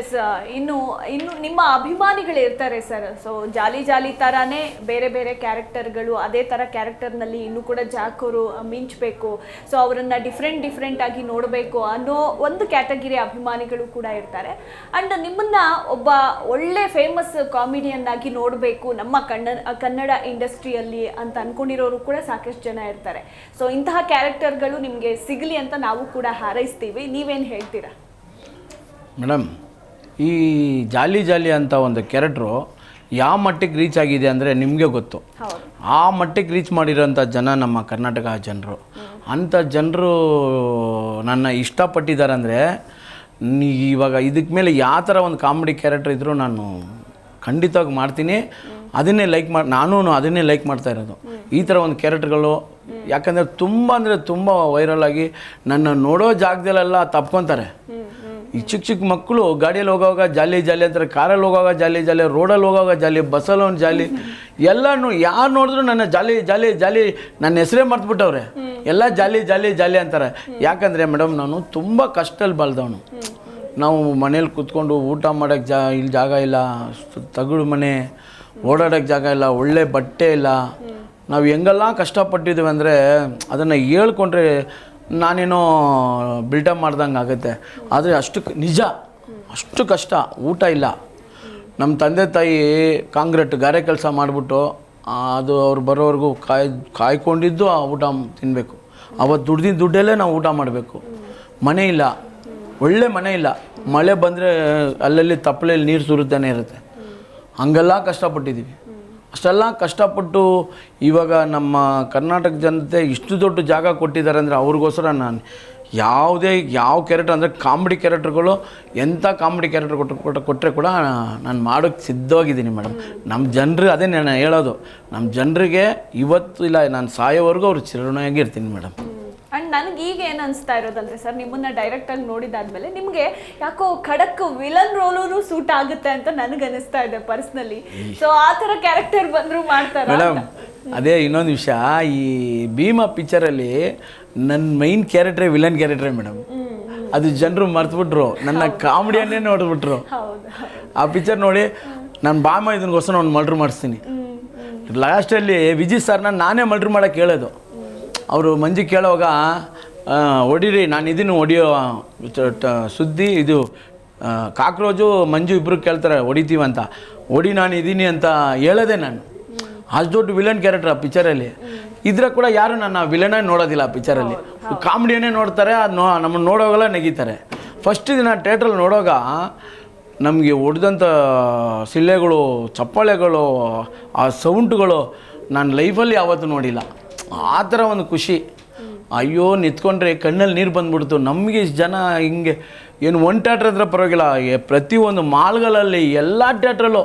S ಇನ್ನು ಇನ್ನು ನಿಮ್ಮ ಅಭಿಮಾನಿಗಳು ಇರ್ತಾರೆ ಸರ್ ಸೊ ಜಾಲಿ ಜಾಲಿ ತರಾನೇ ಬೇರೆ ಬೇರೆ ಕ್ಯಾರೆಕ್ಟರ್ಗಳು ಅದೇ ಥರ ಕ್ಯಾರೆಕ್ಟರ್ನಲ್ಲಿ ಇನ್ನೂ ಕೂಡ ಜಾಕರು ಮಿಂಚಬೇಕು. ಸೊ ಅವರನ್ನು ಡಿಫ್ರೆಂಟ್ ಡಿಫ್ರೆಂಟ್ ಆಗಿ ನೋಡಬೇಕು ಅನ್ನೋ ಒಂದು ಕ್ಯಾಟಗಿರಿ ಅಭಿಮಾನಿಗಳು ಕೂಡ ಇರ್ತಾರೆ. ಆ್ಯಂಡ್ ನಿಮ್ಮನ್ನ ಒಬ್ಬ ಒಳ್ಳೆ ಫೇಮಸ್ ಕಾಮಿಡಿಯನ್ ಆಗಿ ನೋಡಬೇಕು ನಮ್ಮ ಕನ್ನಡ ಕನ್ನಡ ಇಂಡಸ್ಟ್ರಿಯಲ್ಲಿ ಅಂತ ಅನ್ಕೊಂಡಿರೋರು ಕೂಡ ಸಾಕಷ್ಟು ಜನ ಇರ್ತಾರೆ. ಸೊ ಇಂತಹ ಕ್ಯಾರೆಕ್ಟರ್ಗಳು ನಿಮಗೆ ಸಿಗಲಿ ಅಂತ ನಾವು ಕೂಡ ಹಾರೈಸ್ತೀವಿ. ನೀವೇನು ಹೇಳ್ತೀರಾ? ಮೇಡಮ್ ಈ ಜಾಲಿ ಜಾಲಿ ಅಂತ ಒಂದು ಕ್ಯಾರೆಕ್ಟ್ರು ಯಾವ ಮಟ್ಟಿಗೆ ರೀಚ್ ಆಗಿದೆ ಅಂದರೆ ನಿಮಗೆ ಗೊತ್ತು. ಆ ಮಟ್ಟಿಗೆ ರೀಚ್ ಮಾಡಿರೋಂಥ ಜನ ನಮ್ಮ ಕರ್ನಾಟಕ ಜನರು. ಅಂಥ ಜನರು ನನ್ನ ಇಷ್ಟಪಟ್ಟಿದ್ದಾರೆ ಅಂದರೆ ಇವಾಗ ಇದಕ್ಕೆ ಮೇಲೆ ಯಾವ ಥರ ಒಂದು ಕಾಮಿಡಿ ಕ್ಯಾರೆಕ್ಟರ್ ಇದ್ದರೂ ನಾನು ಖಂಡಿತವಾಗಿ ಮಾಡ್ತೀನಿ. ಅದನ್ನೇ ಲೈಕ್ ಮಾಡಿ ನಾನು ಅದನ್ನೇ ಲೈಕ್ ಮಾಡ್ತಾ ಇರೋದು. ಈ ಥರ ಒಂದು ಕ್ಯಾರೆಕ್ಟರ್ಗಳು ಯಾಕಂದರೆ ತುಂಬ ಅಂದರೆ ತುಂಬ ವೈರಲ್ ಆಗಿ ನನ್ನ ನೋಡೋ ಜಾಗದಲ್ಲೆಲ್ಲ ತಪ್ಕೊತಾರೆ. ಈ ಚಿಕ್ಕ ಚಿಕ್ಕ ಮಕ್ಕಳು ಗಾಡಿಯಲ್ಲಿ ಹೋಗೋವಾಗ ಜಾಲಿ ಜಾಲಿ ಅಂತಾರೆ, ಕಾರಲ್ಲಿ ಹೋಗೋವಾಗ ಜಾಲಿ ಜಾಲಿ, ರೋಡಲ್ಲಿ ಹೋಗೋವಾಗ ಜಾಲಿ, ಬಸ್ಸಲ್ಲಿ ಒಂದು ಜಾಲಿ. ಎಲ್ಲನೂ ಯಾರು ನೋಡಿದ್ರು ನನ್ನ ಜಾಲಿ ಜಾಲಿ ಜಾಲಿ ನನ್ನ ಹೆಸರೇ ಮರ್ತುಬಿಟ್ಟವ್ರೆ. ಎಲ್ಲ ಜಾಲಿ ಜಾಲಿ ಜಾಲಿ ಅಂತಾರೆ. ಯಾಕಂದರೆ ಮೇಡಮ್ ನಾನು ತುಂಬ ಕಷ್ಟದಲ್ಲಿ ಬಲ್ದವನು ನಾವು ಮನೇಲಿ ಕೂತ್ಕೊಂಡು ಊಟ ಮಾಡೋಕ್ಕೆ ಜಾ ಇಲ್ಲಿ ಜಾಗ ಇಲ್ಲ ತಗಡು ಮನೆ ಓಡಾಡೋಕ್ಕೆ ಜಾಗ ಇಲ್ಲ, ಒಳ್ಳೆ ಬಟ್ಟೆ ಇಲ್ಲ. ನಾವು ಹೆಂಗೆಲ್ಲ ಕಷ್ಟಪಟ್ಟಿದ್ದೀವಿ ಅಂದರೆ ಅದನ್ನು ಹೇಳ್ಕೊಂಡ್ರೆ ನಾನೇನೋ ಬಿಲ್ಡಪ್ ಮಾಡ್ದಂಗೆ ಆಗುತ್ತೆ. ಆದರೆ ಅಷ್ಟು ನಿಜ. ಅಷ್ಟು ಕಷ್ಟ. ಊಟ ಇಲ್ಲ. ನಮ್ಮ ತಂದೆ ತಾಯಿ ಕಾಂಕ್ರೀಟ್ ಗಾರೆ ಕೆಲಸ ಮಾಡಿಬಿಟ್ಟು ಅದು ಅವ್ರು ಬರೋವರೆಗೂ ಕಾಯ್, ಕಾಯ್ಕೊಂಡಿದ್ದು ಆ ಊಟ ತಿನ್ನಬೇಕು ಅವತ್ತು ದುಡ್ದಿನ ದುಡ್ಡಲ್ಲೇ ನಾವು ಊಟ ಮಾಡಬೇಕು. ಮನೆ ಇಲ್ಲ. ಒಳ್ಳೆ ಮನೆ ಇಲ್ಲ. ಮಳೆ ಬಂದರೆ ಅಲ್ಲಲ್ಲಿ ತಪ್ಪಲೆಯಲ್ಲಿ ನೀರು ಸುರಿತಾನೆ ಇರುತ್ತೆ. ಹಂಗೆಲ್ಲ ಕಷ್ಟಪಟ್ಟಿದ್ದೀವಿ ಅಷ್ಟೆಲ್ಲ ಕಷ್ಟಪಟ್ಟು ಇವಾಗ ನಮ್ಮ ಕರ್ನಾಟಕ ಜನತೆ ಇಷ್ಟು ದೊಡ್ಡ ಜಾಗ ಕೊಟ್ಟಿದ್ದಾರೆ ಅಂದರೆ ಅವ್ರಿಗೋಸ್ಕರ ನಾನು ಯಾವುದೇ ಯಾವ ಕ್ಯಾರೆಕ್ಟರ್ ಅಂದರೆ ಕಾಮಿಡಿ ಕ್ಯಾರೆಕ್ಟರ್ಗಳು ಎಂಥ ಕಾಮಿಡಿ ಕ್ಯಾರೆಕ್ಟರ್ ಕೊಟ್ಟು ಕೊಟ್ಟು ಕೊಟ್ಟರೆ ಕೂಡ ನಾನು ಮಾಡೋಕ್ಕೆ ಸಿದ್ಧವಾಗಿದ್ದೀನಿ ಮೇಡಮ್ ನಮ್ಮ ಜನರು ಅದೇ ನಾನು ಹೇಳೋದು. ನಮ್ಮ ಜನರಿಗೆ ಇವತ್ತು ಇಲ್ಲ, ನಾನು ಸಾಯೋವರೆಗೂ ಅವ್ರು ಚಿರಋಣಿಯಾಗಿ ಇರ್ತೀನಿ ಮೇಡಮ್ ನನಗೆ ಈಗ ಏನು ಅನಿಸ್ತಾ ಇರೋದಲ್ರಿ ಸರ್? ನಿಮ್ಮನ್ನ ಡೈರೆಕ್ಟ್ ಆಗಿ ನೋಡಿದಾದ್ಮೇಲೆ ನಿಮಗೆ ಯಾಕೋ ಖಡಕ್ ವಿಲನ್ ರೋಲೂ ಸೂಟ್ ಆಗುತ್ತೆ ಅಂತ ನನಗೆ ಅನಿಸ್ತಾ ಇದೆ ಪರ್ಸ್ನಲಿ ಸೊ ಆ ಥರ ಕ್ಯಾರೆಕ್ಟರ್ ಬಂದರೂ ಮಾಡ್ತಾರೆ ಮೇಡಮ್ ಅದೇ ಇನ್ನೊಂದು ವಿಷಯ. ಈ ಭೀಮಾ ಪಿಕ್ಚರಲ್ಲಿ ನನ್ನ ಮೈನ್ ಕ್ಯಾರೆಕ್ಟ್ರೇ ವಿಲನ್ ಕ್ಯಾರೆಕ್ಟ್ರೇ ಮೇಡಮ್. ಅದು ಜನರು ಮರ್ತ್ಬಿಟ್ರು. ನನ್ನ ಕಾಮಿಡಿಯನ್ನೇ ನೋಡ್ಬಿಟ್ರು. ಆ ಪಿಕ್ಚರ್ ನೋಡಿ ನಾನು ಬಾಮ ಇದನ್ಗೋಸ್ಕರ ಒಂದು ಮಲ್ಟ್ರ್ ಮಾಡಿಸ್ತೀನಿ. ಲಾಸ್ಟಲ್ಲಿ ವಿಜಯ್ ಸರ್ನ ನಾನೇ ಮಲ್ಟ್ರ್ ಮಾಡೋಕ್ಕೆ ಹೇಳೋದು. ಅವರು ಮಂಜಿ ಕೇಳೋವಾಗ ಹೊಡಿರಿ ನಾನು ಇದನ್ನು ಹೊಡಿಯೋ ಸುದ್ದಿ ಇದು ಕಾಕ್ರೋಜು ಮಂಜು ಇಬ್ಬರು ಕೇಳ್ತಾರೆ ಹೊಡಿತೀವಿ ಅಂತ. ಹೊಡಿ ನಾನು ಇದ್ದೀನಿ ಅಂತ ಹೇಳೋದೆ ನಾನು. ಅಷ್ಟು ದೊಡ್ಡ ವಿಲನ್ ಕ್ಯಾರೆಕ್ಟರ್ ಆ ಪಿಕ್ಚರಲ್ಲಿ ಇದ್ರೆ ಕೂಡ ಯಾರು ನನ್ನ ವಿಲನೇ ನೋಡೋದಿಲ್ಲ ಆ ಪಿಕ್ಚರಲ್ಲಿ ಕಾಮಿಡಿಯನ್ನೇ ನೋಡ್ತಾರೆ ಅದು ನೋ ನಮ್ಮನ್ನು ನೋಡೋವಾಗೆಲ್ಲ ನೆಗಿತಾರೆ. ಫಸ್ಟ್ ದಿನ ಥಿಯೇಟ್ರಲ್ಲಿ ನೋಡೋವಾಗ ನಮಗೆ ಹೊಡೆದಂಥ ಸಿಳ್ಳೆಗಳು ಚಪ್ಪಾಳೆಗಳು ಆ ಸೌಂಡ್ಗಳು ನಾನು ಲೈಫಲ್ಲಿ ಯಾವತ್ತೂ ನೋಡಿಲ್ಲ. ಆ ಥರ ಒಂದು ಖುಷಿ. ಅಯ್ಯೋ, ನಿಂತ್ಕೊಂಡ್ರೆ ಕಣ್ಣಲ್ಲಿ ನೀರು ಬಂದ್ಬಿಡ್ತು. ನಮಗೆ ಜನ ಹಿಂಗೆ ಏನು ಒನ್ ಥಿಯೇಟ್ರ್ ಹತ್ರ ಪರವಾಗಿಲ್ಲ. ಪ್ರತಿಯೊಂದು ಮಾಲ್ಗಳಲ್ಲಿ, ಎಲ್ಲ ಥಿಯೇಟ್ರಲ್ಲೂ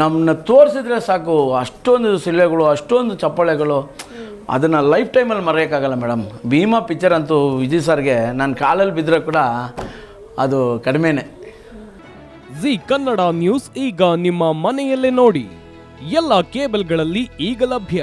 ನಮ್ಮನ್ನ ತೋರಿಸಿದ್ರೆ ಸಾಕು. ಅಷ್ಟೊಂದು ಸಿಲೆಗಳು ಅಷ್ಟೊಂದು ಚಪ್ಪಾಳೆಗಳು. ಅದನ್ನು ಲೈಫ್ ಟೈಮಲ್ಲಿ ಮರೆಯೋಕ್ಕಾಗಲ್ಲ ಮೇಡಮ್ ಭೀಮಾ ಪಿಕ್ಚರ್ ಅಂತೂ ವಿಜಯ್ ಸರ್ಗೆ, ನಾನು ಕಾಲಲ್ಲಿ ಬಿದ್ದರೆ ಕೂಡ ಅದು ಕಡಿಮೆನೆ. ಜಿ ಕನ್ನಡ ನ್ಯೂಸ್ ಈಗ ನಿಮ್ಮ ಮನೆಯಲ್ಲೇ ನೋಡಿ. ಎಲ್ಲ ಕೇಬಲ್ಗಳಲ್ಲಿ ಈಗ ಲಭ್ಯ.